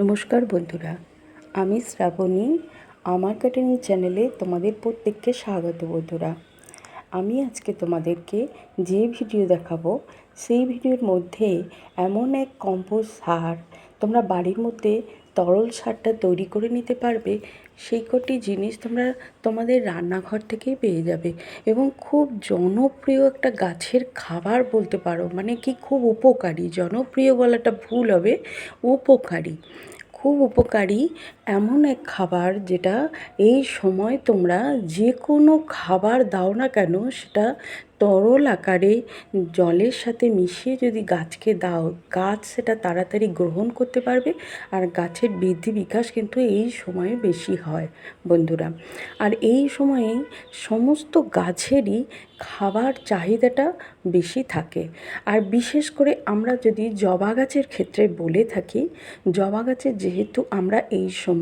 নমস্কার বন্ধুরা, আমি শ্রাবণী। আমার কাটিং চ্যানেলে তোমাদের প্রত্যেককে স্বাগত বন্ধুরা। আমি আজকে তোমাদেরকে যে ভিডিও দেখাবো, সেই ভিডিওর মধ্যে এমন এক কম্পোস্ট সার তোমরা বাড়ির মধ্যে তরল সারটা তৈরি করে নিতে পারবে। সেই কটি জিনিস তোমরা তোমাদের রান্নাঘর থেকেই পেয়ে যাবে এবং খুব জনপ্রিয় একটা গাছের খাবার বলতে পারো। মানে কি খুব উপকারী, জনপ্রিয় বলাটা ভুল হবে, উপকারী। খুব উপকারী এমন এক খাবার যেটা এই সময় তোমরা যে কোনো খাবার দাও না কেন, সেটা তরল আকারে জলের সাথে মিশিয়ে যদি গাছকে দাও, গাছ সেটা তাড়াতাড়ি গ্রহণ করতে পারবে আর গাছের বৃদ্ধি বিকাশ কিন্তু এই সময়ে বেশি হয়, বন্ধুরা। আর এই সময়ে সমস্ত গাছেরই খাবার চাহিদাটা বেশি থাকে। আর বিশেষ করে আমরা যদি জবা গাছের ক্ষেত্রে বলে থাকি, জবা গাছের যেহেতু আমরা এই সময়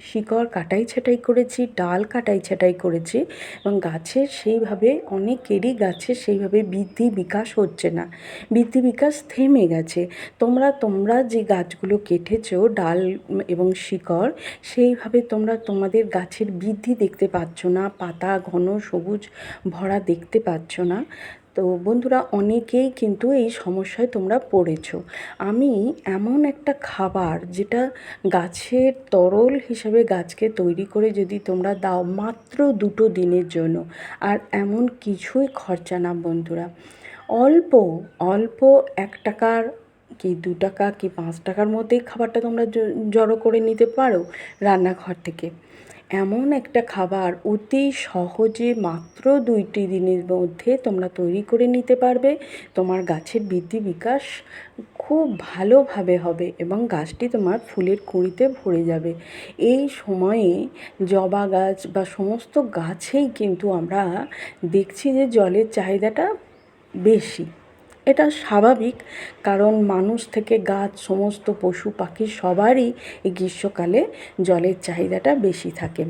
শিকড় কাটাই ছাঁটাই করেছি, ডাল কাটাই ছাঁটাই করেছি এবং গাছের সেইভাবে অনেকেরই গাছের সেইভাবে বৃদ্ধি বিকাশ হচ্ছে না। বৃদ্ধি বিকাশ থেমে গেছে। তোমরা তোমরা যে গাছগুলো কেটেছো, ডাল এবং শিকড়, সেইভাবে তোমরা তোমাদের গাছের বৃদ্ধি দেখতে পাচ্ছ না, পাতা ঘন সবুজ ভরা দেখতে পাচ্ছ না। তো বন্ধুরা, অনেকেই কিন্তু এই সমস্যায় তোমরা পড়েছ। আমি এমন একটা খাবার যেটা গাছের তরল হিসাবে গাছকে তৈরি করে যদি তোমরা দাও মাত্র দুটো দিনের জন্য, আর এমন কিছুই খরচা না বন্ধুরা। অল্প অল্প এক টাকার কি দু টাকা কি পাঁচ টাকার মধ্যেই খাবারটা তোমরা জড়ো করে নিতে পারো রান্নাঘর থেকে। এমন একটা খাবার অতি সহজে মাত্র দুইটি দিনের মধ্যে তোমরা তৈরি করে নিতে পারবে। তোমার গাছের বৃদ্ধি বিকাশ খুব ভালোভাবে হবে এবং গাছটি তোমার ফুলের কুঁড়িতে ভরে যাবে। এই সময়ে জবা গাছ বা সমস্ত গাছেই কিন্তু আমরা দেখছি যে জলের চাহিদাটা বেশি। এটা স্বাভাবিক, কারণ মানুষ থেকে গাছ, সমস্ত পশু, পাখি সবারই এই গ্রীষ্মকালে জলের চাহিদাটা বেশি থাকে।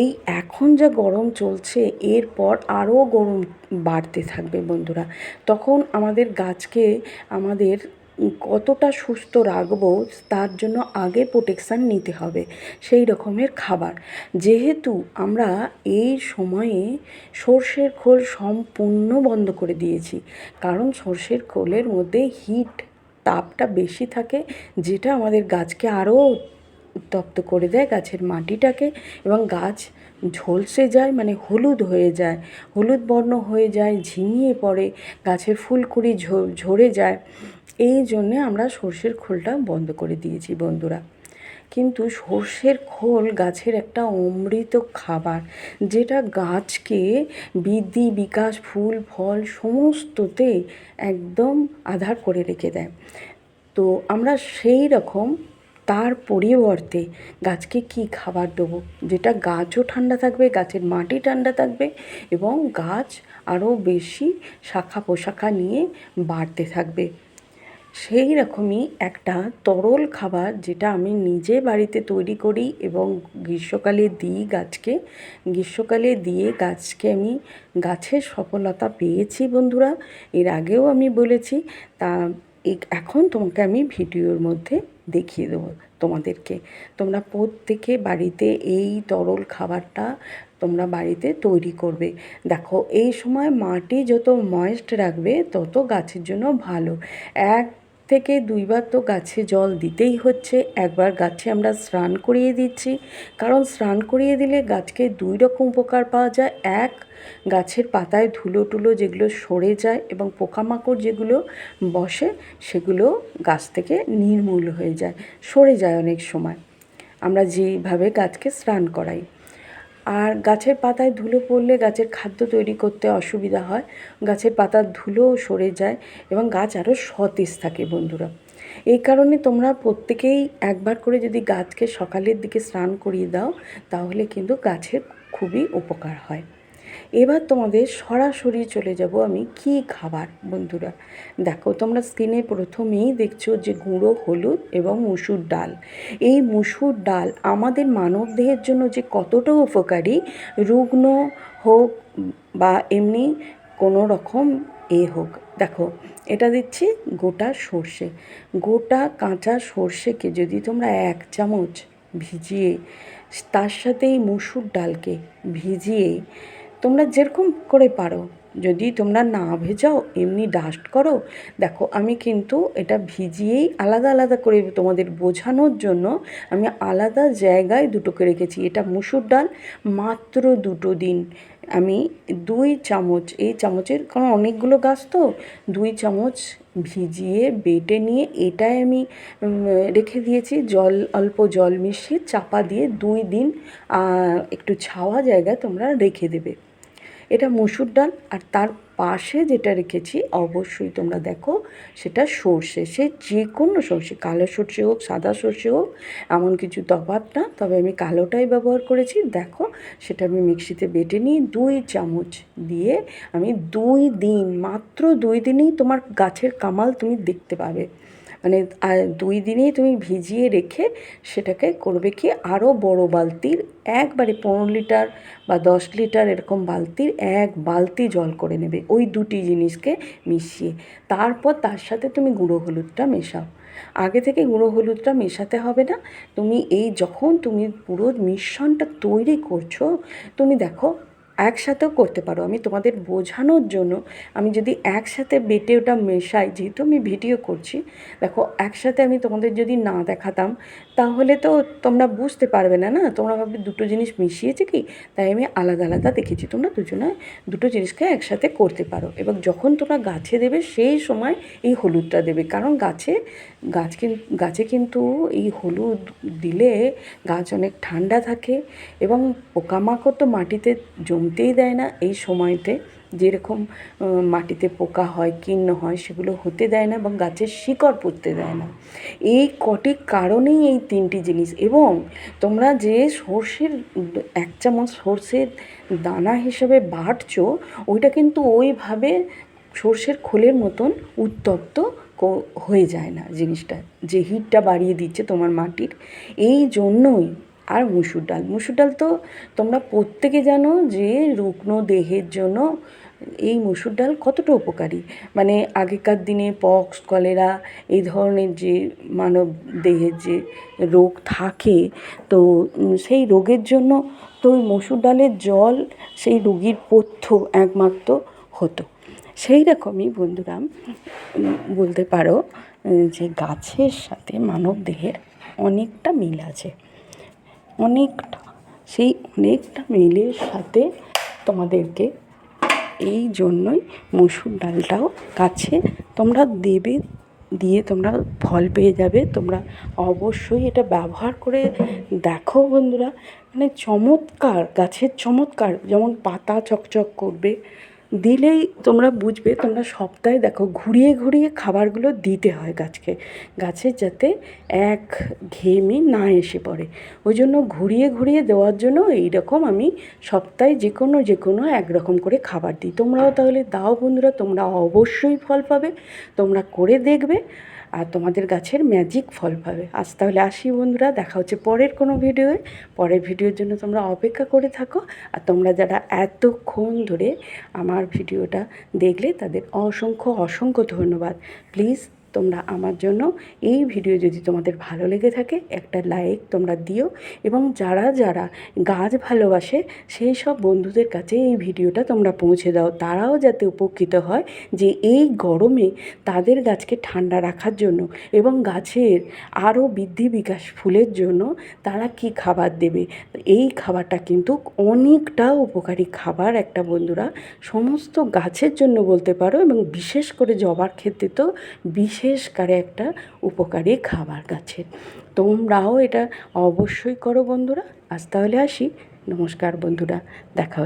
এই এখন যা গরম চলছে এরপর আরও গরম বাড়তে থাকবে বন্ধুরা। তখন আমাদের গাছকে আমাদের কতটা সুস্থ রাখব তার জন্য আগে প্রোটেকশান নিতে হবে, সেই রকমের খাবার। যেহেতু আমরা এই সময়ে সর্ষের খোল সম্পূর্ণ বন্ধ করে দিয়েছি, কারণ সর্ষের খোলের মধ্যে হিট তাপটা বেশি থাকে, যেটা আমাদের গাছকে আরও উত্তপ্ত করে দেয় গাছের মাটিটাকে এবং গাছ ঝলসে যায় মানে হলুদ হয়ে যায়, হলুদ বর্ণ হয়ে যায় ঝিমিয়ে পড়ে, গাছের ফুলকুড়ি ঝরে যায়। এই জন্যে আমরা সর্ষের খোলটা বন্ধ করে দিয়েছি বন্ধুরা। কিন্তু সর্ষের খোল গাছের একটা অমৃত খাবার, যেটা গাছকে বৃদ্ধি, বিকাশ, ফুল, ফল সমস্ততে একদম আধার করে রেখে দেয়। তো আমরা সেই রকম তার পরিবর্তে গাছকে কি খাবার দেবো? যেটা গাছও ঠান্ডা থাকবে, গাছের মাটি ঠান্ডা থাকবে এবং গাছ আরও বেশি শাখা পোশাখা নিয়ে বাড়তে থাকবে। সেই রকমই একটা তরল খাবার যেটা আমি নিজে বাড়িতে তৈরি করি এবং গ্রীষ্মকালে দিই গাছকে। গ্রীষ্মকালে দিয়ে গাছকে আমি গাছের সফলতা পেয়েছি বন্ধুরা। এর আগেও আমি বলেছি, তা এখন তোমাকে আমি ভিডিওর মধ্যে দেখিয়ে দেবো তোমাদেরকে। তোমরা প্রত্যেকে বাড়িতে এই তরল খাবারটা তোমরা বাড়িতে তৈরি করবে। দেখো, এই সময় মাটি যত ময়েস্ট রাখবে, তত গাছের জন্য ভালো। এক থেকে দুইবার তো গাছে জল দিতেই হচ্ছে, একবার গাছে আমরা স্নান করিয়ে দিচ্ছি। কারণ স্নান করিয়ে দিলে গাছকে দুই রকম উপকার পাওয়া যায়। এক, গাছের পাতায় ধুলো টুলো যেগুলো সরে যায় এবং পোকামাকড় যেগুলো বসে, সেগুলো গাছ থেকে নির্মূল হয়ে যায়, সরে যায় অনেক সময়। আমরা যেভাবে গাছকে স্নান করাই। গাছের পাতায় ধুলো পড়লে গাছের খাদ্য তৈরি করতে অসুবিধা হয়। গাছের পাতার ধুলোও সরে যায় এবং গাছ আরও সতেজ থাকে বন্ধুরা। এই কারণে তোমরা প্রত্যেকেই একবার করে যদি গাছকে সকালের দিকে স্নান করিয়ে দাও, তাহলে কিন্তু গাছের খুবই উপকার হয়। এবার তোমাদের সরাসরি চলে যাব আমি কি খাবার, বন্ধুরা? দেখো, তোমরা স্ক্রিনে প্রথমেই দেখছ যে গুঁড়ো, হলুদ এবং মুসুর ডাল। এই মুসুর ডাল আমাদের মানবদেহের জন্য যে কতটা উপকারী, রুগ্ন হোক বা এমনি কোনো রকম এ হোক। দেখো, এটা দিচ্ছি গোটা সর্ষে। গোটা কাঁচা সর্ষেকে যদি তোমরা এক চামচ ভিজিয়ে, তার সাথে এই মুসুর ডালকে ভিজিয়ে তোমরা যেরকম করে পারো। যদি তোমরা না ভেজাও, এমনি ডাস্ট করো। দেখো, আমি কিন্তু এটা ভিজিয়েই আলাদা আলাদা করে তোমাদের বোঝানোর জন্য আমি আলাদা জায়গায় দুটোকে রেখেছি। এটা মুসুর ডাল, মাত্র দুটো দিন। আমি দুই চামচ, এই চামচের, কারণ অনেকগুলো গাছ তো, দুই চামচ ভিজিয়ে, বেটে নিয়ে এটাই আমি রেখে দিয়েছি। জল, অল্প জল মিশিয়ে চাপা দিয়ে দুই দিন একটু ছাওয়া জায়গায় তোমরা রেখে দেবে। এটা মসুর ডাল আর তার পাশে যেটা রেখেছি, অবশ্যই তোমরা দেখো, সেটা সর্ষে। সে যে কোনো সর্ষে, কালো সর্ষে হোক, সাদা সর্ষে হোক, এমন কিছু তফাত না। তবে আমি কালোটাই ব্যবহার করেছি। দেখো, সেটা আমি মিক্সিতে বেটে নিয়ে দুই চামচ দিয়ে আমি দুই দিন, মাত্র দুই দিনেই তোমার গাছের কামাল তুমি দেখতে পাবে। মানে দুই দিনেই তুমি ভিজিয়ে রেখে সেটাকে করবে কি আরও বড় বালতির, একবারে পনেরো লিটার বা দশ লিটার এরকম বালতির এক বালতি জল করে নেবে ওই দুটি জিনিসকে মিশিয়ে। তারপর তার সাথে তুমি গুঁড়ো হলুদটা মেশাও। আগে থেকে গুঁড়ো হলুদটা মেশাতে হবে না। তুমি এই যখন তুমি পুরো মিশ্রণটা তৈরি করছ, তুমি দেখো একসাথেও করতে পারো। আমি তোমাদের বোঝানোর জন্য আমি যদি একসাথে বেটে ওটা মেশাই, যেহেতু আমি ভিডিও করছি, দেখো একসাথে আমি তোমাদের যদি না দেখাতাম, তাহলে তো তোমরা বুঝতে পারবে না না? তোমরা ভাববে দুটো জিনিস মিশিয়েছে কি? তাই আমি আলাদা আলাদা দেখেছি। তোমরা দুজনে দুটো জিনিসকে একসাথে করতে পারো। এবং যখন তোমরা গাছে দেবে, সেই সময় এই হলুদটা দেবে। কারণ গাছে, গাছ গাছে কিন্তু এই হলুদ দিলে গাছ অনেক ঠান্ডা থাকে এবং পোকামাকড় তো মাটিতে জমতেই দেয় না। এই সময়তে যেরকম মাটিতে পোকা হয় কীর্ণ হয়, সেগুলো হতে দেয় না এবং গাছের শিকড় পড়তে দেয় না। এই কটি কারণেই এই তিনটি জিনিস এবং তোমরা যে সর্ষের, এক চামচ সর্ষের দানা হিসেবে বাটছো, ওইটা কিন্তু ওইভাবে সর্ষের খোলের মতন উত্তপ্ত হয়ে যায় না জিনিসটা। যে হিটটা বাড়িয়ে দিচ্ছে তোমার মাটির, এই জন্যই আর মুসুর ডাল। মুসুর ডাল তো তোমরা প্রত্যেকে জানো যে রুগ্ন দেহের জন্য এই মুসুর ডাল কতটা উপকারী। মানে আগেকার দিনে পক্স, কলেরা এই ধরনের যে মানব দেহের যে রোগ থাকে, তো সেই রোগের জন্য তো ওই মসুর ডালের জল সেই রুগীর পথ্য একমাত্র হতো। সেই রকমই বন্ধুরা বলতে পারো, যে গাছের সাথে মানব দেহের অনেকটা মিল আছে। অনেকটা, সেই অনেকটা মিলের সাথে তোমাদেরকে এই জন্যই মসুর ডালটাও গাছে তোমরা দেবে, দিয়ে তোমরা ফল পেয়ে যাবে। তোমরা অবশ্যই এটা ব্যবহার করে দেখো বন্ধুরা। মানে চমৎকার, গাছের চমৎকার, যেমন পাতা চকচক করবে দিলেই তোমরা বুঝবে, তোমরা সপ্তাহে দেখো ঘুরিয়ে ঘুরিয়ে খাবারগুলো দিতে হয় গাছকে। গাছের যাতে এক ঘেমে না এসে পড়ে। ওই জন্য ঘুরিয়ে ঘুরিয়ে দেওয়ার জন্য এই রকম আমি সপ্তাহে যে কোনো যে কোনো একরকম করে খাবার দিই। তোমরাও তাহলে দাও বন্ধুরা, তোমরা অবশ্যই ফল পাবে, তোমরা করে দেখবে। আর তোমাদের গাছের ম্যাজিক ফল পাবে। আজ তাহলে আসি বন্ধুরা, দেখা হচ্ছে পরের কোনো ভিডিওয়ে পরের ভিডিওর জন্য তোমরা অপেক্ষা করে থাকো আর তোমরা যারা এতক্ষণ ধরে আমার ভিডিওটা দেখলে তাদের অসংখ্য অসংখ্য ধন্যবাদ। প্লিজ তোমরা আমার জন্য এই ভিডিও যদি তোমাদের ভালো লেগে থাকে, একটা লাইক তোমরা দিও এবং যারা যারা গাছ ভালোবাসে, সেই সব বন্ধুদের কাছে এই ভিডিওটা তোমরা পৌঁছে দাও। তারাও যাতে উপকৃত হয় যে এই গরমে তাদের গাছকে ঠান্ডা রাখার জন্য এবং গাছের আরও বৃদ্ধি বিকাশ ফুলের জন্য তারা কি খাবার দেবে। এই খাবারটা কিন্তু অনেকটা উপকারী খাবার একটা বন্ধুরা। সমস্ত গাছের জন্য বলতে পারো এবং বিশেষ করে জবার ক্ষেত্রে তো বিশেষ বিশেষকারে একটা উপকারী খাবার গাছের। তোমরাও এটা অবশ্যই করো বন্ধুরা। আজ তাহলে আসি। নমস্কার বন্ধুরা। দেখা